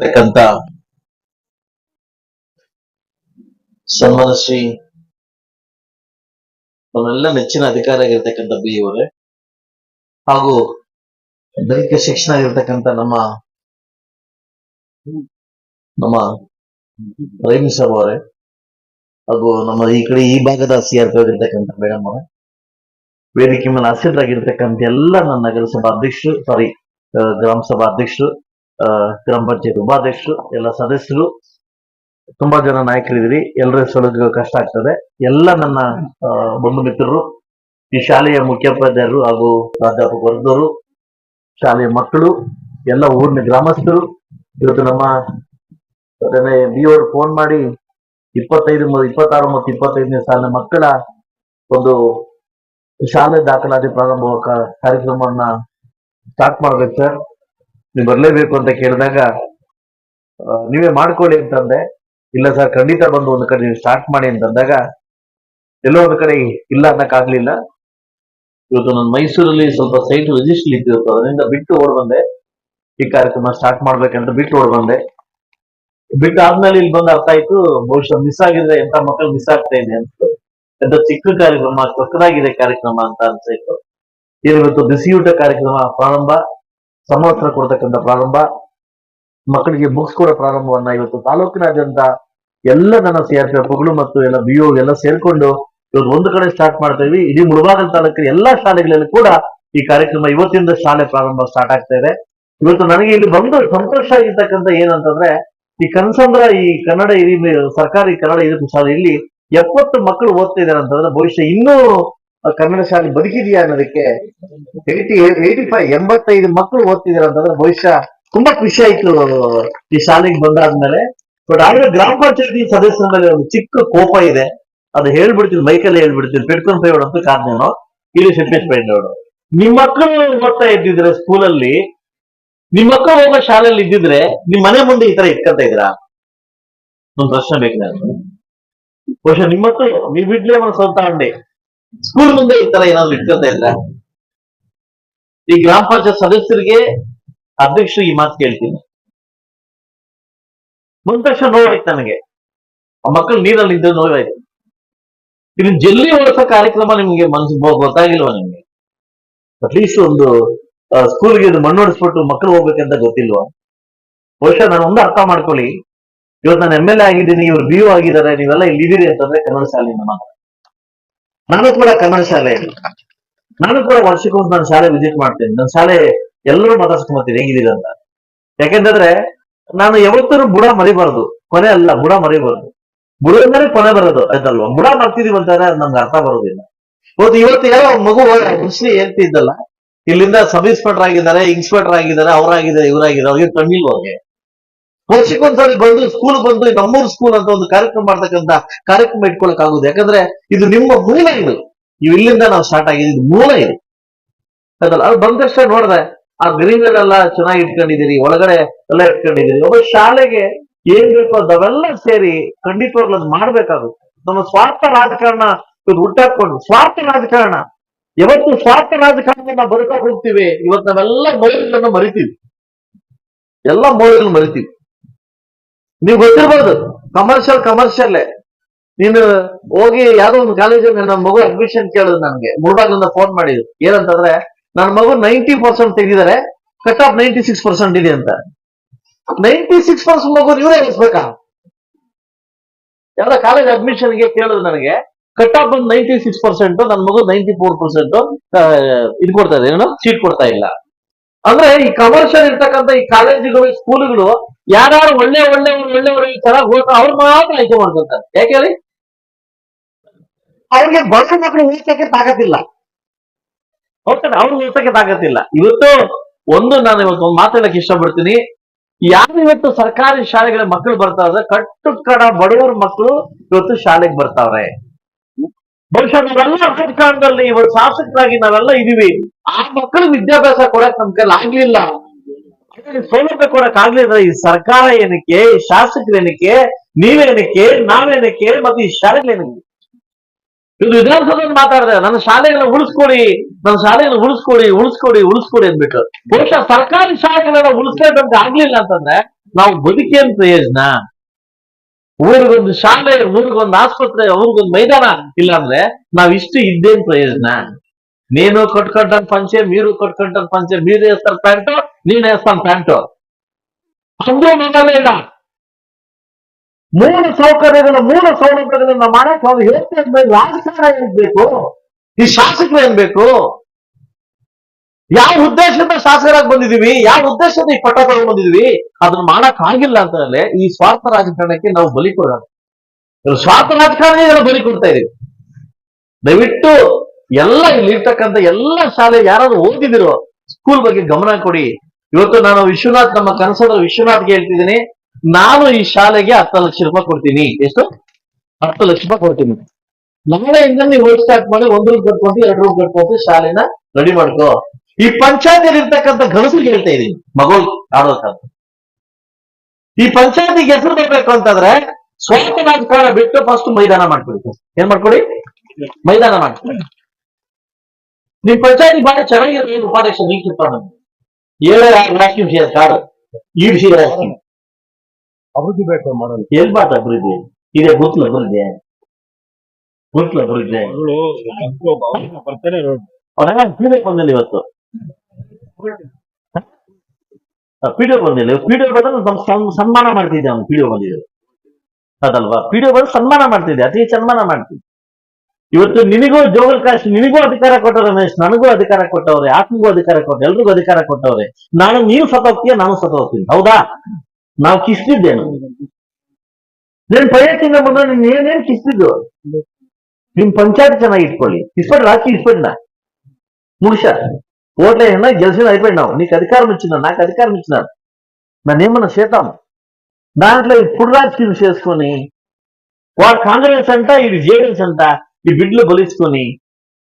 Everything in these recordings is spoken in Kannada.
ಇರ್ತಕ್ಕಂತ ಸನ್ಮಾನ ಶ್ರೀ ನೆಚ್ಚಿನ ಅಧಿಕಾರಿ ಆಗಿರ್ತಕ್ಕಂಥ ಬಿ ಅವರೇ. ಹಾಗೂ ದೈಹಿಕ ಶಿಕ್ಷಣ ಆಗಿರ್ತಕ್ಕಂಥ ನಮ್ಮ ನಮ್ಮ ರೈಮಿ ಸಾಬ್ ಅವರೇ. ಹಾಗೂ ನಮ್ಮ ಈ ಕಡೆ ಈ ಭಾಗದ ಸಿ ಆರ್ ಪಿ ಆಗಿರ್ತಕ್ಕಂಥ ಮೇಡಮ್ ಅವರೇ. ವೇದಿಕೆ ಮೇಲೆ ಆಸೀನರಾಗಿರ್ತಕ್ಕಂಥ ಎಲ್ಲ ನನ್ನ ನಗರಸಭಾ ಅಧ್ಯಕ್ಷರು ಸಾರಿ ಗ್ರಾಮ ಸಭಾ ಅಧ್ಯಕ್ಷರು ಗ್ರಾಮ ಪಂಚಾಯತ್ ಉಪಾಧ್ಯಕ್ಷರು, ಎಲ್ಲ ಸದಸ್ಯರು, ತುಂಬಾ ಜನ ನಾಯಕರಿದ್ದೀರಿ. ಎಲ್ಲರ ಹೆಸರು ಕಷ್ಟ ಆಗ್ತದೆ. ಎಲ್ಲ ನನ್ನ ಬಂಧು ಮಿತ್ರರು, ಈ ಶಾಲೆಯ ಮುಖ್ಯೋಪಾಧ್ಯಾಯರು ಹಾಗೂ ಪ್ರಾಧ್ಯಾಪಕ ವರ್ಗದವರು, ಶಾಲೆಯ ಮಕ್ಕಳು, ಎಲ್ಲ ಊರಿನ ಗ್ರಾಮಸ್ಥರು, ಇವತ್ತು ನಮ್ಮ ಬಿ ಅವರು ಫೋನ್ ಮಾಡಿ ಇಪ್ಪತ್ತೈದು ಇಪ್ಪತ್ತಾರು ಮತ್ತು ಇಪ್ಪತ್ತೈದನೇ ಸಾಲಿನ ಮಕ್ಕಳ ಒಂದು ಶಾಲೆ ದಾಖಲಾತಿ ಪ್ರಾರಂಭ ಕಾರ್ಯಕ್ರಮವನ್ನ ಸ್ಟಾರ್ಟ್ ಮಾಡ್ಬೇಕು ಸರ್. ನೀವು ಬರ್ಲೇಬೇಕು ಅಂತ ಕೇಳಿದಾಗ ನೀವೇ ಮಾಡ್ಕೊಳ್ಳಿ ಅಂತಂದೆ. ಇಲ್ಲ ಸರ್, ಖಂಡಿತ ಬಂದು ಒಂದು ಕಡೆ ನೀವು ಸ್ಟಾರ್ಟ್ ಮಾಡಿ ಅಂತಂದಾಗ, ಎಲ್ಲೋ ಒಂದು ಕಡೆ ಇಲ್ಲ ಅನ್ನಕ್ಕಾಗ್ಲಿಲ್ಲ. ಇವತ್ತು ನಾನು ಮೈಸೂರಲ್ಲಿ ಸ್ವಲ್ಪ ಸೈಟ್ ರಿಜಿಸ್ಟರ್ ಇತ್ತು ಅದರಿಂದ ಬಿಟ್ಟು ಓಡ್ ಬಂದೆ ಈ ಕಾರ್ಯಕ್ರಮ ಸ್ಟಾರ್ಟ್ ಮಾಡ್ಬೇಕಂತ ಬಿಟ್ಟು ಓಡ್ ಬಂದೆ ಬಿಟ್ಟು ಆದ್ಮೇಲೆ ಇಲ್ಲಿ ಬಂದು ಅರ್ಥ ಆಯ್ತು, ಬಹುಶಃ ಮಿಸ್ ಆಗಿದ್ರೆ ಎಂತ ಮಕ್ಕಳು ಮಿಸ್ ಆಗ್ತಾ ಇದೆ ಅಂತ. ಎಂತ ಚಿಕ್ಕ ಕಾರ್ಯಕ್ರಮ ಚೊಕ್ಕದಾಗಿದೆ ಕಾರ್ಯಕ್ರಮ ಅಂತ ಅನ್ಸಾಯ್ತು ಇವತ್ತು ಬಿಸಿಯೂಟ ಕಾರ್ಯಕ್ರಮ ಪ್ರಾರಂಭ ಸಮವಸ್ತ್ರ ಕೊಡ್ತಕ್ಕಂಥ ಪ್ರಾರಂಭ, ಮಕ್ಕಳಿಗೆ ಬುಕ್ಸ್ ಕೂಡ ಪ್ರಾರಂಭವನ್ನ ಇವತ್ತು ತಾಲೂಕಿನಾದ್ಯಂತ ಎಲ್ಲ ನನ್ನ ಸಿ ಆರ್ ಪಿ ಎಫ್ಗಳು ಮತ್ತು ಎಲ್ಲ ಬಿ ಎಲ್ಲ ಸೇರ್ಕೊಂಡು ಇವತ್ತು ಒಂದು ಕಡೆ ಸ್ಟಾರ್ಟ್ ಮಾಡ್ತಾ ಇದ್ವಿ. ಇಡೀ ಮುಳಬಾಗಲ್ ತಾಲೂಕಿನ ಎಲ್ಲಾ ಶಾಲೆಗಳಲ್ಲಿ ಕೂಡ ಈ ಕಾರ್ಯಕ್ರಮ ಇವತ್ತಿಂದ ಶಾಲೆ ಪ್ರಾರಂಭ ಸ್ಟಾರ್ಟ್ ಆಗ್ತಾ ಇದೆ. ಇವತ್ತು ನನಗೆ ಇಲ್ಲಿ ಬಂದು ಸಂತೋಷ ಆಗಿರ್ತಕ್ಕಂಥ ಏನಂತಂದ್ರೆ, ಈ ಕನಸಂದ್ರ, ಈ ಕನ್ನಡ ಹಿರಿ ಸರ್ಕಾರಿ ಕನ್ನಡ ಶಾಲೆಯಲ್ಲಿ ಎಪ್ಪತ್ತು ಮಕ್ಕಳು ಓದ್ತಾ ಇದ್ದಾರೆ ಅಂತಂದ್ರೆ ಭವಿಷ್ಯ ಇನ್ನೂ ಕನ್ನಡ ಶಾಲೆ ಬದುಕಿದೆಯಾ ಅನ್ನೋದಕ್ಕೆ ಏಯ್ಟಿ ಏಯ್ಟಿ ಫೈವ್ ಎಂಬತ್ತೈದು ಮಕ್ಕಳು ಓದ್ತಿದ್ರು ಅಂತಂದ್ರೆ ಬಹುಶಃ ತುಂಬಾ ಖುಷಿ ಆಯ್ತು ಈ ಶಾಲೆಗೆ ಬಂದಾದ್ಮೇಲೆ. ಬಟ್ ಆದ್ರೆ ಗ್ರಾಮ ಪಂಚಾಯತಿ ಸದಸ್ಯರ ಮೇಲೆ ಒಂದು ಚಿಕ್ಕ ಕೋಪ ಇದೆ. ಅದು ಹೇಳ್ಬಿಡ್ತೀನಿ, ಮೈಕಲ್ಲಿ ಹೇಳ್ಬಿಡ್ತೀನಿ, ಪೆಟ್ಕೊಂಡ್ ಪೈಡ್ ಅಂತ ಕಾದ್ನೇನೋ ಇಲ್ಲಿ ಸಿದ್ದೇಶ್ ಪೈಡ್ ಅವರು. ನಿಮ್ ಮಕ್ಕಳು ಓದ್ತಾ ಇದ್ದಿದ್ರೆ ಸ್ಕೂಲಲ್ಲಿ, ನಿಮ್ ಮಕ್ಕಳು ಹೋಗೋ ಶಾಲೆಯಲ್ಲಿ ಇದ್ದಿದ್ರೆ ನಿಮ್ ಮನೆ ಮುಂದೆ ಈ ತರ ಇಟ್ಕೊಂತ ಇದ್ರಾ ಒಂದ್ ಪ್ರಶ್ನೆ ಬೇಕು ನಾನು. ಬಹುಶಃ ನಿಮ್ಮ ಮಕ್ಕಳು, ನೀವು ಬಿಡ್ಲೇ ಒಂದು ಸ್ವಂತ ಅಂಡೆ ಸ್ಕೂಲ್ ಮುಂದೆ ಈ ತರ ಏನಾದ್ರು ಇಟ್ಕೊತಾ ಇದ್ರ? ಈ ಗ್ರಾಮ ಪಂಚಾಯತ್ ಸದಸ್ಯರಿಗೆ ಅಧ್ಯಕ್ಷರು ಈ ಮಾತು ಕೇಳ್ತೀನಿ. ತಕ್ಷಣ ನೋವಾಯ್ತು ನನಗೆ. ಆ ಮಕ್ಕಳು ನೀರಲ್ಲಿ ಇದ್ದ ನೋವಾಯ್ತು ಇಲ್ಲಿ ಜಲ್ಲಿ ಓಡಿಸೋ ಕಾರ್ಯಕ್ರಮ ನಿಮ್ಗೆ ಮನ್ಸು ಗೊತ್ತಾಗಿಲ್ವಾ ನಿಮ್ಗೆ? ಅಟ್ಲೀಸ್ಟ್ ಒಂದು ಸ್ಕೂಲ್ಗೆ ಇದು ಮಣ್ಣು ಹೊಡಿಸ್ಬಿಟ್ಟು ಮಕ್ಕಳು ಹೋಗ್ಬೇಕಂತ ಗೊತ್ತಿಲ್ವಾ? ಬಹುಶಃ ನಾನು ಒಂದು ಅರ್ಥ ಮಾಡ್ಕೊಳ್ಳಿ. ಇವತ್ತು ನಾನು ಎಂ ಎಲ್ ಎ ಆಗಿದ್ದೀನಿ, ಇವ್ರು ಬಿ ಆಗಿದ್ದಾರೆ, ನೀವೆಲ್ಲ ಇಲ್ಲಿ ಇದೀರಿ ಅಂತಂದ್ರೆ ಕನ್ನಡ ಶಾಲೆಯಿಂದ ಮಾತ್ರ. ನಾನು ಕೂಡ ಕನ್ನಡ ಶಾಲೆ. ನಾನು ಕೂಡ ವರ್ಷಕ್ಕೊಂದು ನಾನು ಶಾಲೆ ವಿಸಿಟ್ ಮಾಡ್ತೀನಿ. ನನ್ನ ಶಾಲೆ ಎಲ್ಲರೂ ಮಾತಾಡ್ಸ್ಕೊಂಬತ್ತೀನಿ ಹೇಗಿದ್ದೀರಿ ಅಂತ. ಯಾಕೆಂತಂದ್ರೆ ನಾನು ಯಾವತ್ತೂ ಬುಡ ಮರಿಬಾರದು. ಕೊನೆ ಅಲ್ಲ, ಬುಡ ಮರಿಬಾರ್ದು. ಬುಡದಿಂದಲೇ ಕೊನೆ ಬರೋದು, ಆಯ್ತಲ್ವಾ? ಬುಡ ಮಾಡ್ತಿದೀವಿ ಅಂತಾರೆ ನಮ್ಗೆ ಅರ್ಥ ಬರೋದಿಲ್ಲ. ಇವತ್ತು ಇವತ್ತು ಯಾರೋ ಮಗು ಮುಸ್ಲಿ ಹೇಳ್ತಿದ್ದಲ್ಲ, ಇಲ್ಲಿಂದ ಸಬ್ ಇನ್ಸ್ಪೆಕ್ಟರ್ ಆಗಿದ್ದಾರೆ ಇನ್ಸ್ಪೆಕ್ಟರ್ ಆಗಿದ್ದಾರೆ, ಅವರಾಗಿದ್ದಾರೆ, ಇವರಾಗಿದ್ದಾರೆ, ಅವ್ರಿಗೆ ತಮಿಳು ಅವ್ರಿಗೆ. ವರ್ಷಕ್ಕೊಂದ್ಸರಿ ಬಂದು ಸ್ಕೂಲ್ ಬಂದು ನಮ್ಮೂರು ಸ್ಕೂಲ್ ಅಂತ ಒಂದು ಕಾರ್ಯಕ್ರಮ ಮಾಡ್ತಕ್ಕಂತ ಕಾರ್ಯಕ್ರಮ ಇಟ್ಕೊಳಕ್ ಆಗುದು. ಯಾಕಂದ್ರೆ ಇದು ನಿಮ್ಮ ಮೂಲ ಇದು. ನೀವು ಇಲ್ಲಿಂದ ನಾವು ಸ್ಟಾರ್ಟ್ ಆಗಿದ್ದು ಇದು ಮೂಲ ಇದು. ಅದಲ್ಲ, ಅದು ಬಂದ ತಕ್ಷಣ ನೋಡಿದೆ ಆ ಗರಿಗಳೆಲ್ಲ ಚೆನ್ನಾಗಿ ಇಟ್ಕೊಂಡಿದ್ದೀರಿ, ಒಳಗಡೆ ಎಲ್ಲ ಇಟ್ಕೊಂಡಿದ್ದೀರಿ. ಒಬ್ಬ ಶಾಲೆಗೆ ಏನ್ ಬೇಕು ಅದವೆಲ್ಲ ಸೇರಿ ಖಂಡಿತವಾಗ್ಲೂ ಅದು ಮಾಡ್ಬೇಕಾಗುತ್ತೆ. ನಮ್ಮ ಸ್ವಾರ್ಥ ರಾಜಕಾರಣ ಹುಟ್ಟಾಕೊಂಡು ಸ್ವಾರ್ಥ ರಾಜಕಾರಣ. ಯಾವತ್ತು ಸ್ವಾರ್ಥ ರಾಜಕಾರಣ ನಾವು ಬದುಕಕ್ಕೆ ಹೋಗ್ತೀವಿ, ಇವತ್ತು ನಾವೆಲ್ಲ ಮೌಲ್ಯಗಳನ್ನು ಮರಿತೀವಿ. ಎಲ್ಲ ಮೌಲ್ಯಗಳನ್ನ ಮರಿತೀವಿ. ನೀವು ಗೊತ್ತಿರ್ಬೋದು ಕಮರ್ಷಿಯಲ್ ಕಮರ್ಷಿಯಲ್ಲೇ ನೀನು ಹೋಗಿ ಯಾವ್ದೋ ಒಂದು ಕಾಲೇಜಲ್ಲಿ ನನ್ನ ಮಗು ಅಡ್ಮಿಷನ್ ಕೇಳಿದ್ರು ನನ್ಗೆ, ಮುರುಡಾಗ್ಲಿಂದ ಫೋನ್ ಮಾಡಿದ್ರು ಏನಂತಂದ್ರೆ ನನ್ನ ಮಗು ನೈಂಟಿ ಪರ್ಸೆಂಟ್ ತೆಗೆದಿದ್ದಾರೆ cut off ninety six percent ಇದೆ ಅಂತ. ನೈಂಟಿ ಸಿಕ್ಸ್ ಪರ್ಸೆಂಟ್ ಮಗು ನೀವೇ ಇರಿಸ್ಬೇಕಾ ಯಾವ್ದೋ ಕಾಲೇಜ್ ಅಡ್ಮಿಷನ್ಗೆ ಕೇಳಿದ್ರು ನನಗೆ ಕಟ್ ಆಫ್ ಬಂದು ನೈಂಟಿ ಸಿಕ್ಸ್ ಪರ್ಸೆಂಟ್ ನನ್ನ ಮಗು ನೈಂಟಿ ಫೋರ್ ಪರ್ಸೆಂಟ್ ಇದು ಕೊಡ್ತಾ ಇದೆ, ಏನೋ? ಸೀಟ್ ಕೊಡ್ತಾ ಇಲ್ಲ. ಅಂದ್ರೆ ಈ ಕಮರ್ಷಿಯಲ್ ಇರ್ತಕ್ಕಂಥ ಈ ಕಾಲೇಜುಗಳು ಸ್ಕೂಲ್ಗಳು ಯಾರ್ಯಾರು ಒಳ್ಳೆ ಒಳ್ಳೆ ಒಳ್ಳೆಯವರು ಚೆನ್ನಾಗಿ ಹೋಗ್ತಾರೆ ಅವ್ರು ಮಾತ್ರ ಆಯ್ಕೆ ಮಾಡ್ಕೊಂತಾರೆ ಯಾಕೆ ಹೇಳಿ? ಅವ್ರಿಗೆ ಬಸ್ ಮಕ್ಕಳು ಉಳಿಸಕ್ಕೆ ತಾಕತ್ತಿಲ್ಲ. ಹೋಗ್ತಾರೆ ಅವ್ರು ಉಳಿಸಕ್ಕೆ ತಾಕತ್ತಿಲ್ಲ. ಇವತ್ತು ಒಂದು ನಾನು ಇವತ್ತು ಒಂದು ಮಾತಾಡಕ್ಕೆ ಇಷ್ಟಪಡ್ತೀನಿ. ಯಾರು ಇವತ್ತು ಸರ್ಕಾರಿ ಶಾಲೆಗಳ ಮಕ್ಕಳು ಬರ್ತಾ ಇದ್ರೆ ಕಟ್ಟು ಕಡ ಬಡವರ ಮಕ್ಕಳು ಇವತ್ತು ಶಾಲೆಗೆ ಬರ್ತಾವ್ರೆ. ಬಹುಶಃ ನಾವೆಲ್ಲ ರಾಜಕಾರಣದಲ್ಲಿ ಇವತ್ತು ಶಾಸಕರಾಗಿ ನಾವೆಲ್ಲ ಇದೀವಿ. ಆ ಮಕ್ಕಳು ವಿದ್ಯಾಭ್ಯಾಸ ಕೊಡಕ್ ನಮ್ ಕೈಲಿ ಆಗ್ಲಿಲ್ಲ. ಸೌಲಭ್ಯ ಕೊಡಕ್ಕಾಗ್ಲಿಲ್ಲ ಈ ಸರ್ಕಾರ ಏನಕ್ಕೆ ಶಾಸಕರೇನಕ್ಕೆ ನೀವೇನಕ್ಕೆ ನಾವೇನಕ್ಕೆ ಮತ್ತೆ ಈ ಶಾಲೆಗಳೇನಕ್ಕೆ ಇದು ವಿಧಾನಸೌಧದಲ್ಲಿ ಮಾತಾಡಿದೆ, ನನ್ನ ಶಾಲೆಗಳನ್ನ ಉಳಿಸ್ಕೊಡಿ, ನನ್ನ ಶಾಲೆಗಳನ್ನ ಉಳಿಸ್ಕೊಡಿ ಉಳಿಸ್ಕೊಡಿ ಉಳಿಸ್ಕೊಡಿ ಅಂದ್ಬಿಟ್ಟು. ಬಹುಶಃ ಸರ್ಕಾರಿ ಶಾಲೆಗಳನ್ನ ಉಳಿಸ್ಲೇಬೇಕು ಆಗ್ಲಿಲ್ಲ ಅಂತಂದ್ರೆ ನಾವು ಬದುಕೇನ್ ಪ್ರಯೋಜನ? ಊರಿಗೊಂದು ಶಾಲೆ, ಊರಿಗೊಂದು ಆಸ್ಪತ್ರೆ, ಊರಿಗೊಂದು ಮೈದಾನ ಇಲ್ಲ ಅಂದ್ರೆ ನಾವ್ ಇಷ್ಟು ಇದ್ದೇನ್ ಪ್ರಯೋಜನ? ನೀನು ಕಟ್ಕೊಂಡಂತ ಪಂಚೆ, ಮೀರು ಕಟ್ಕೊಂಡ ಪಂಚೆ ಮೀರು ಹೆಸರು ಪ್ಯಾಂಟು ನೀನು వేస్తాను ಪ್ಯಾಂಟು ಅಂದ್ರೂ ನಮ್ಮಲ್ಲೇ ಇಲ್ಲ ಮೂಲ ಸೌಕರ್ಯಗಳ ಮೂಲ ಸೌಲಭ್ಯಗಳನ್ನ ಮಾಡಕ್ ಅವ್ರು ಹೇಳ್ತಾ ಇದ್ಮೇಲೆ ರಾಜಕಾರಣ ಏನ್ ಬೇಕು ಈ ಶಾಸಕರು ಏನ್ ಬೇಕು ಯಾವ ಉದ್ದೇಶದಿಂದ ಶಾಸಕರಾಗಿ ಬಂದಿದೀವಿ ಯಾವ ಉದ್ದೇಶದಿಂದ ಈ ಪಟ್ಟ ತಗೊಂಡ್ ಬಂದಿದೀವಿ ಅದನ್ನ ಮಾಡಕ್ ಆಗಿಲ್ಲ ಅಂತ ಹೇಳಿ ಈ ಸ್ವಾರ್ಥ ರಾಜಕಾರಣಕ್ಕೆ ನಾವು ಬಲಿ ಕೊಡೋಣ ಇವ್ರು ಸ್ವಾರ್ಥ ರಾಜಕಾರಣ ಬಲಿ ಕೊಡ್ತಾ ಇದೀವಿ ದಯವಿಟ್ಟು ಎಲ್ಲ ಇಲ್ಲಿ ಇರ್ತಕ್ಕಂಥ ಎಲ್ಲ ಶಾಲೆ ಯಾರಾದ್ರೂ ಓದಿದಿರೋ ಸ್ಕೂಲ್ ಬಗ್ಗೆ ಗಮನ ಕೊಡಿ ಇವತ್ತು ನಾನು ವಿಶ್ವನಾಥ್, ನಮ್ಮ ಕನಸದ ವಿಶ್ವನಾಥ್ಗೆ ಹೇಳ್ತಿದ್ದೀನಿ. ನಾನು ಈ ಶಾಲೆಗೆ ಹತ್ತು ಲಕ್ಷ ರೂಪಾಯಿ ಕೊಡ್ತೀನಿ. ಎಷ್ಟು? ಹತ್ತು ಲಕ್ಷ ರೂಪಾಯಿ ಕೊಡ್ತೀನಿ. ನಾಳೆಯಿಂದ ನೀವು ವರ್ಕ್ ಸ್ಟಾರ್ಟ್ ಮಾಡಿ ಒಂದು ರೂಪಾಯಿ ಕಟ್ಕೊಂಡು ಎರಡು ರೂಪಾಯಿ ಕಟ್ಕೊಂಡು ಶಾಲೆನ ರೆಡಿ ಮಾಡ್ಕೋ. ಈ ಪಂಚಾಯತಿಯಲ್ಲಿ ಇರ್ತಕ್ಕಂಥ ಗಣಸರಿಗೆ ಹೇಳ್ತಾ ಇದೀನಿ. ಮಗಳು ಆಡೋ ಈ ಪಂಚಾಯತಿಗೆ ಹೆಸರು ಬೇಕು ಅಂತಂದ್ರೆ ಸ್ವಂತ ರಾಜಕಾರಣ ಬಿಟ್ಟು ಫಸ್ಟ್ ಮೈದಾನ ಮಾಡ್ಕೊಡಿ ಏನ್ ಮಾಡ್ಕೊಡಿ? ಮೈದಾನ ಮಾಡ್ಕೊಡಿ ನಿಮ್ ಪಂಚಾಯತಿ ಬಾರಿ ಚೆನ್ನಾಗಿರೋ ಉಪಾಧ್ಯಕ್ಷ ನೀವು ಕಿತ್ಕೊಂಡು ಏಳೇ ರಾಷ್ಟ್ರೀಯ ವಿಷಯ ಕಾಡು ಈ ವಿಷಯ ರಾಷ್ಟ್ರೀಯ. ಅಭಿವೃದ್ಧಿ ಬೇಕು ಮಾಡೋದು ಏನ್ ಮಾತು ಅಭಿವೃದ್ಧಿ? ಇದೆ ಗುತ್ಲ ಅಭಿವೃದ್ಧಿ. ಗುತ್ಲ ಅಭಿವೃದ್ಧಿ. ಪೀಡಿಯೋ ಬಂದಿಲ್ಲ ಇವತ್ತು. ಪೀಡಿಯೋ ಬಂದಿಲ್ಲ. ಪೀಡಿಯೋ ಬಂದ್ರೆ ನಮ್ ಸನ್- ಸನ್ಮಾನ ಮಾಡ್ತಿದ್ದೆ ಅವ್ನು ಪಿಡಿಒ ಬಂದಿದ್ರು ಅದಲ್ವಾ? ಪಿಡಿಒ ಬಂದು ಸನ್ಮಾನ ಮಾಡ್ತಿದ್ದೆ. ಅತಿ ಸನ್ಮಾನ ಮಾಡ್ತಿದ್ದೆ. ಇವತ್ತು ನಿನಗೂ ಜೋಗಲ್ ಕಾಸ್ಟ್ ನಿನಗೂ ಅಧಿಕಾರ ಕೊಟ್ಟವ್ರೆ ರಮೇಶ್ ನನಗೂ ಅಧಿಕಾರ ಕೊಟ್ಟವ್ರೆ ಆತ್ಮಗೂ ಅಧಿಕಾರ ಕೊಟ್ಟ ಎಲ್ರಿಗೂ ಅಧಿಕಾರ ಕೊಟ್ಟವ್ರೆ ನಾನು ನೀನು ಸತ್ತೋಗ್ತೀಯ ನಾನು ಸತ್ತೋಗ್ತೀನಿ ಹೌದಾ ನಾವು ಕಿಸ್ತಿದ್ದೇನು ನೀನ್ ಪಂಚಾಯತಿಂದ ಬಂದ್ರೆ ನೀನ್ ಏನೇನ್ ಕಿಸ್ತಿದ್ದು ನಿಮ್ ಪಂಚಾಯತ್ ಚೆನ್ನಾಗಿ ಇಟ್ಕೊಳ್ಳಿ ಇಸ್ಪಡ್ ರಾಕಿ ಇಸ್ಪಡ್ನ ముడిషా ఓట్లైనా గెలిచిన అయిపోయినావు నీకు అధికారం ఇచ్చిన నాకు అధికారం ఇచ్చినారు నన్ను ఏమన్నా చేద్దాం దాంట్లో ఇప్పుడు రాజకీయం చేసుకొని వాడు కాంగ్రెస్ అంట ఇది జేడీఎస్ అంట ఈ బిడ్లు బలిసుకొని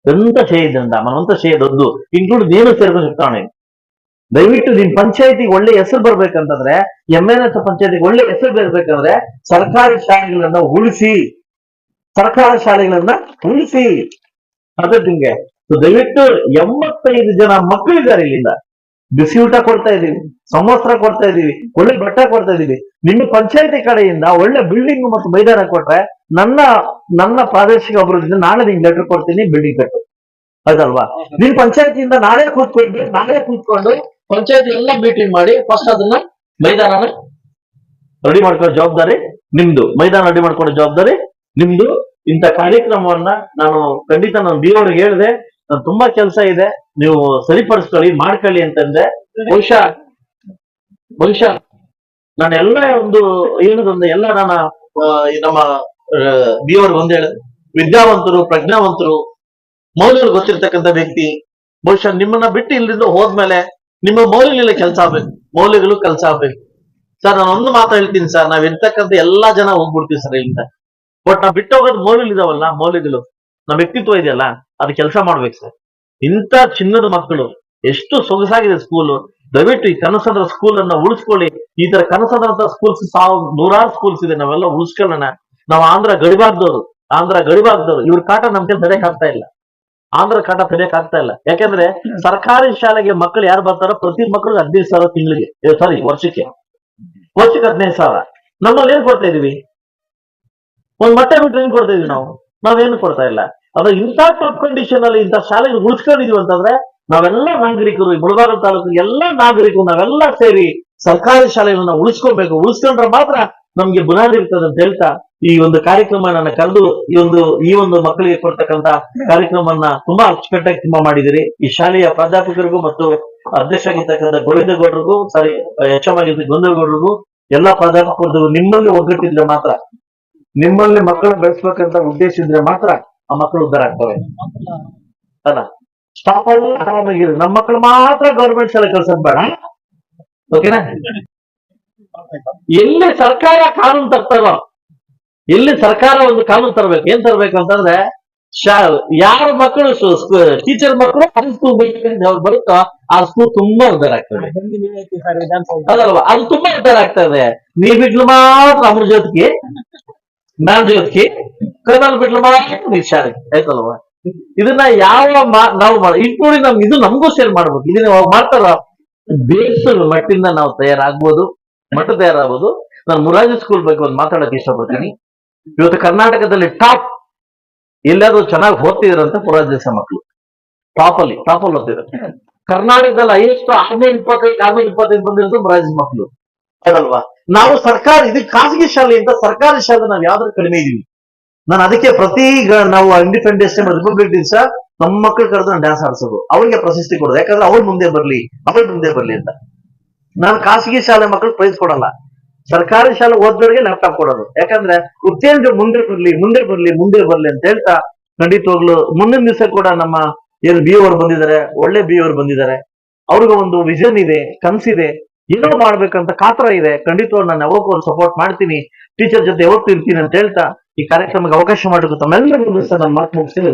ఎంత చేయొద్దంట మనమంతా చేయదొద్దు ఇంక్లూడ్ నేను ಸೇರ್ಕೊಂಡು చెప్తాను నేను ದಯವಿಟ್ಟು ನಿಮ್ ಪಂಚಾಯತಿಗೆ ಒಳ್ಳೆ ಹೆಸರು ಬರ್ಬೇಕಂತಂದ್ರೆ ಎಂ ಎನ್ ಎಸ್ ಪಂಚಾಯತಿಗೆ ಒಳ್ಳೆ ಹೆಸರು ಬರ್ಬೇಕಂದ್ರೆ ಸರ್ಕಾರಿ ಶಾಲೆಗಳನ್ನ ಉಳಿಸಿ ಸರ್ಕಾರ ಶಾಲೆಗಳನ್ನ ಉಳಿಸಿ ಅದೇ ನಿಮ್ಗೆ So ದಯವಿಟ್ಟು ಎಂಬತ್ತೈದು ಜನ ಮಕ್ಕಳಿದ್ದಾರೆ ಇಲ್ಲಿಂದ ಬಿಸಿ ಊಟ ಕೊಡ್ತಾ ಇದೀವಿ ಸಮವಸ್ತ್ರ ಕೊಡ್ತಾ ಇದೀವಿ ಒಳ್ಳೆ ಬಟ್ಟೆ ಕೊಡ್ತಾ ಇದೀವಿ ನಿಮ್ಮ ಪಂಚಾಯತಿ ಕಡೆಯಿಂದ ಒಳ್ಳೆ ಬಿಲ್ಡಿಂಗ್ ಮತ್ತು ಮೈದಾನ ಕೊಟ್ರೆ ನನ್ನ ನನ್ನ ಪ್ರಾದೇಶಿಕ ಅಭಿವೃದ್ಧಿ ನಾಳೆ ನಿಂಗೆ ಲೆಟರ್ ಕೊಡ್ತೀನಿ ಬಿಲ್ಡಿಂಗ್ ಕಟ್ಟು ಅದಲ್ವಾ ನೀನ್ ಪಂಚಾಯತಿಯಿಂದ ನಾಳೆ ಕೂತ್ಕೊಂಡು ನಾಳೆ ಕೂತ್ಕೊಂಡು ಪಂಚಾಯತಿ ಎಲ್ಲ ಮೀಟಿಂಗ್ ಮಾಡಿ ಫಸ್ಟ್ ಅದನ್ನ ಮೈದಾನನ ರೆಡಿ ಮಾಡ್ಕೊಳ್ಳೋ ಜವಾಬ್ದಾರಿ ನಿಮ್ದು. ಮೈದಾನ ರೆಡಿ ಮಾಡ್ಕೊಳ್ಳೋ ಜವಾಬ್ದಾರಿ ನಿಮ್ದು. ಇಂಥ ಕಾರ್ಯಕ್ರಮವನ್ನ ನಾನು ಖಂಡಿತ ನಾನು ಬಿ ಅವ್ರಿಗೆ ಹೇಳಿದೆ ನಾನು ತುಂಬಾ ಕೆಲಸ ಇದೆ ನೀವು ಸರಿಪಡಿಸ್ಕೊಳ್ಳಿ ಮಾಡ್ಕೊಳ್ಳಿ ಅಂತಂದೆ. ಬಹುಶಃ ಬಹುಶಃ ನಾನು ಎಲ್ಲ ಒಂದು ಏನದೊಂದು ಎಲ್ಲ ನಾನು ನಮ್ಮ ಬಿ ಅವ್ರಿಗೆ ಒಂದ್ ಹೇಳ. ವಿದ್ಯಾವಂತರು, ಪ್ರಜ್ಞಾವಂತರು, ಮೌಲ್ಯಗಳು ಗೊತ್ತಿರ್ತಕ್ಕಂಥ ವ್ಯಕ್ತಿ, ಬಹುಶಃ ನಿಮ್ಮನ್ನ ಬಿಟ್ಟು ಇಲ್ಲಿಂದ ಹೋದ್ಮೇಲೆ ನಿಮ್ಮ ಮೌಲ್ಯಗಳ ಕೆಲಸ ಆಗ್ಬೇಕು. ಮೌಲ್ಯಗಳು ಕೆಲಸ ಆಗ್ಬೇಕು. ಸರ್, ನಾನು ಒಂದು ಮಾತು ಹೇಳ್ತೀನಿ ಸರ್, ನಾವ್ ಇರ್ತಕ್ಕಂಥ ಎಲ್ಲಾ ಜನ ಹೋಗ್ಬಿಡ್ತೀವಿ ಸರ್ ಇಲ್ಲಿಂದ. ಬಟ್ ನಾವ್ ಬಿಟ್ಟು ಹೋಗೋದು ಮೌಲ್ಯಗಳು ಇದಾವಲ್ಲ, ಮೌಲ್ಯಗಳು. ನಮ್ಮ ವ್ಯಕ್ತಿತ್ವ ಇದೆಯಲ್ಲ, ಅದು ಕೆಲಸ ಮಾಡ್ಬೇಕು ಸರ್. ಇಂಥ ಚಿನ್ನದ ಮಕ್ಕಳು, ಎಷ್ಟು ಸೊಗಸಾಗಿದೆ ಸ್ಕೂಲು ದಯವಿಟ್ಟು ಈ ಕನಸಂದ್ರ ಸ್ಕೂಲ್ ಅನ್ನ ಉಳಿಸ್ಕೊಳ್ಳಿ. ಈ ತರ ಕನಸಂದ್ರ ಸ್ಕೂಲ್ಸ್ ಸಾವಿರ ನೂರಾರು ಸ್ಕೂಲ್ಸ್ ಇದೆ, ನಾವೆಲ್ಲ ಉಳಿಸ್ಕೊಳ್ಳೋಣ. ನಾವು ಆಂಧ್ರ ಗಡಿಭಾಗದವರು ಆಂಧ್ರ ಗಡಿಭಾಗದವರು, ಇವ್ರ ಕಾಟ ನಮ್ ಕೈಲಿ ತಡೆಯಕ್ ಆಗ್ತಾ ಇಲ್ಲ. ಆಂಧ್ರ ಕಾಟ ತಡೆಯಕ್ ಆಗ್ತಾ ಇಲ್ಲ. ಯಾಕಂದ್ರೆ ಸರ್ಕಾರಿ ಶಾಲೆಗೆ ಮಕ್ಕಳು ಯಾರು ಬರ್ತಾರೋ ಪ್ರತಿ ಮಕ್ಕಳಿಗೆ ಹದಿನೈದು ಸಾವಿರ ತಿಂಗಳಿಗೆ ಸಾರಿ ವರ್ಷಕ್ಕೆ. ವರ್ಷಕ್ಕೆ ಹದಿನೈದು ಸಾವಿರ. ನಮ್ಮಲ್ಲಿ ಏನ್ ಕೊಡ್ತಾ ಇದೀವಿ? ಒಂದ್ ಮೊಟ್ಟೆ ಬಿಟ್ಟು ಏನ್ ಕೊಡ್ತಾ ಇದೀವಿ ನಾವು? ನಾವೇನು ಕೊಡ್ತಾ ಇಲ್ಲ. ಅದ್ರ ಇಂಥ ಟಾಪ್ ಕಂಡೀಷನ್ ಅಲ್ಲಿ ಇಂಥ ಶಾಲೆಗಳು ಉಳಿಸ್ಕೊಂಡಿದೀವಿ ಅಂತಂದ್ರೆ ನಾವೆಲ್ಲ ನಾಗರಿಕರು, ಈ ಮುಳಬಾಗ ತಾಲೂಕು ಎಲ್ಲ ನಾಗರಿಕರು, ನಾವೆಲ್ಲ ಸೇರಿ ಸರ್ಕಾರಿ ಶಾಲೆಗಳನ್ನ ಉಳಿಸ್ಕೊಬೇಕು ಉಳಿಸ್ಕೊಂಡ್ರೆ ಮಾತ್ರ ನಮ್ಗೆ ಬುನಾದಿ ಇರ್ತದೆ ಅಂತ ಹೇಳ್ತಾ ಈ ಒಂದು ಕಾರ್ಯಕ್ರಮ ನನ್ನ ಕರೆದು ಈ ಒಂದು ಈ ಒಂದು ಮಕ್ಕಳಿಗೆ ಕೊಡ್ತಕ್ಕಂತ ಕಾರ್ಯಕ್ರಮವನ್ನ ತುಂಬಾ ಅಚ್ಚುಕಟ್ಟಾಗಿ ತುಂಬಾ ಮಾಡಿದಿರಿ. ಈ ಶಾಲೆಯ ಪ್ರಾಧ್ಯಾಪಕರಿಗೂ ಮತ್ತು ಅಧ್ಯಕ್ಷರಾಗಿರ್ತಕ್ಕಂಥ ಗೋವಿಂದಗೌಡರಿಗೂ, ಸಾರಿ, ಎಚ್ ಎಂ ಗೋವಿಂದಗೌಡರಿಗೂ, ಎಲ್ಲಾ ಪ್ರಾಧ್ಯಾಪಕರು ನಿಮ್ಮಲ್ಲಿ ಒಗ್ಗಟ್ಟಿದ್ರೆ ಮಾತ್ರ, ನಿಮ್ಮಲ್ಲಿ ಮಕ್ಕಳು ಬೆಳೆಸ್ಬೇಕಂತ ಉದ್ದೇಶ ಇದ್ರೆ ಮಾತ್ರ ಆ ಮಕ್ಕಳು ಉದ್ದಾರ ಆಗ್ತವೆ. ಅಲ್ಲ ಸ್ಟಾಫ್ ಆರಾಮಾಗಿರಿ. ನಮ್ಮ ಮಕ್ಕಳು ಮಾತ್ರ ಗೌರ್ಮೆಂಟ್ ಶಾಲೆ ಕಳ್ಸೋದ್ ಬೇಡ. ಓಕೆನಾ ಎಲ್ಲಿ ಸರ್ಕಾರ ಕಾನೂನು ತರ್ತಾರೋ ಎಲ್ಲಿ ಸರ್ಕಾರ ಒಂದು ಕಾನೂನು ತರಬೇಕು, ಏನ್ ತರಬೇಕು ಅಂತಂದ್ರೆ ಯಾರ ಮಕ್ಕಳು ಟೀಚರ್ ಮಕ್ಕಳು ಆ ಸ್ಕೂಲ್ ಅವ್ರು ಬರುತ್ತೋ, ಆ ಸ್ಕೂಲ್ ತುಂಬಾ ಉದ್ದಾರ ಆಗ್ತದೆ. ಅದು ತುಂಬಾ ಉದ್ದಾರ ಆಗ್ತದೆ. ನೀ ಬಿಟ್ಲು ಮಾತ್ರ ಅಮೃತ ಜ್ಯೋತಿಗೆ ನಾನ್ ಜ್ಯೋತಿಗೆ ಕರ್ನಾಲ್ ಬಿಟ್ಲು ಮಾತ್ರ ನೀ ಶಾಲೆ ಆಯ್ತಲ್ವಾ? ಇದನ್ನ ಯಾವ ನಾವು ಇಟ್ಕೊಂಡು ನಮ್ಗೆ, ಇದು ನಮಗೂ ಶೇರ್ ಮಾಡ್ಬೇಕು. ಇದನ್ನ ಮಾಡ್ತಾರ, ಬೇಸರ ಮಟ್ಟಿಂದ ನಾವು ತಯಾರಾಗ್ಬೋದು. ಮಟ್ಟ ತಯಾರಾಗೋದು. ನಾನು ಮುರಾಜಿ ಸ್ಕೂಲ್ ಬಗ್ಗೆ ಒಂದು ಮಾತಾಡಕ್ಕೆ ಇಷ್ಟಪಡ್ತೀನಿ. ಇವತ್ತು ಕರ್ನಾಟಕದಲ್ಲಿ ಟಾಪ್ ಎಲ್ಲಾದ್ರೂ ಚೆನ್ನಾಗಿ ಓದ್ತಿದ್ರಂತ ಮುರಾಜಿ ಮಕ್ಕಳು ಟಾಪ್ ಅಲ್ಲಿ ಟಾಪ್ ಅಲ್ಲಿ ಓದ್ತಿದ್ದಾರೆ. ಕರ್ನಾಟಕದಲ್ಲಿ ಹೈಯೆಸ್ಟ್ ಆರ್ನೂರ ಇಪ್ಪತ್ತೈದು ಆರ್ನೂರ ಇಪ್ಪತ್ತೈದು ಬಂದಿರೋದು ಮುರಾಜಿ ಮಕ್ಕಳು ಅದಲ್ವಾ? ನಾವು ಸರ್ಕಾರ, ಇದು ಖಾಸಗಿ ಶಾಲೆಯಿಂದ ಸರ್ಕಾರಿ ಶಾಲೆ ನಾವು ಯಾವ್ದ್ರ ಕಡಿಮೆ ಇದೀವಿ. ನಾನು ಅದಕ್ಕೆ ಪ್ರತಿ ನಾವು ಇಂಡಿಪೆಂಡೆನ್ಸ್ ಡೇ ರಿಪಬ್ಲಿಕ್ ದಿವಸ ನಮ್ಮ ಮಕ್ಕಳು ಕರೆದು ಡ್ಯಾನ್ಸ್ ಆಡಿಸೋದು. ಅವ್ರಿಗೆ ಪ್ರಶಸ್ತಿ ಕೊಡೋದು. ಯಾಕಂದ್ರೆ ಅವ್ರು ಮುಂದೆ ಬರ್ಲಿ, ಅವ್ರು ಮುಂದೆ ಬರ್ಲಿ ಅಂತ. ನಾನು ಖಾಸಗಿ ಶಾಲೆ ಮಕ್ಕಳು ಪ್ರೈಸ್ ಕೊಡಲ್ಲ. ಸರ್ಕಾರಿ ಶಾಲೆ ಓದ್ದವರಿಗೆ ಲ್ಯಾಪ್ಟಾಪ್ ಕೊಡೋದು. ಯಾಕಂದ್ರೆ ಉತ್ತೇಜ ಮುಂದೆ ಬರ್ಲಿ ಮುಂದೆ ಬರ್ಲಿ ಮುಂದೆ ಬರ್ಲಿ ಅಂತ ಹೇಳ್ತಾ ಖಂಡಿತವಾಗ್ಲು ಮುಂದಿನ ದಿವಸ ಕೂಡ ನಮ್ಮ ಏನು ಬಿ ಅವರು ಬಂದಿದ್ದಾರೆ, ಒಳ್ಳೆ ಬಿ ಅವರು ಬಂದಿದ್ದಾರೆ. ಅವ್ರಿಗೆ ಒಂದು ವಿಷನ್ ಇದೆ ಕನ್ಸಿದೆ ಏನೋ ಮಾಡ್ಬೇಕಂತ ಕಾತರ ಇದೆ. ಖಂಡಿತವಾಗ ನಾನು ಯಾವಾಗೂ ಒಂದು ಸಪೋರ್ಟ್ ಮಾಡ್ತೀನಿ. ಟೀಚರ್ ಜೊತೆ ಯಾವತ್ತೂ ಇರ್ತೀನಿ ಅಂತ ಹೇಳ್ತಾ ಈ ಕಾರ್ಯಕ್ರಮಕ್ಕೆ ಅವಕಾಶ ಮಾಡೋದು ತಮ್ಮೆಲ್ಲರಿಗೂ ಸಹ ನಾನು ಮಾತು ಮುಗಿಸ್ತೀನಿ.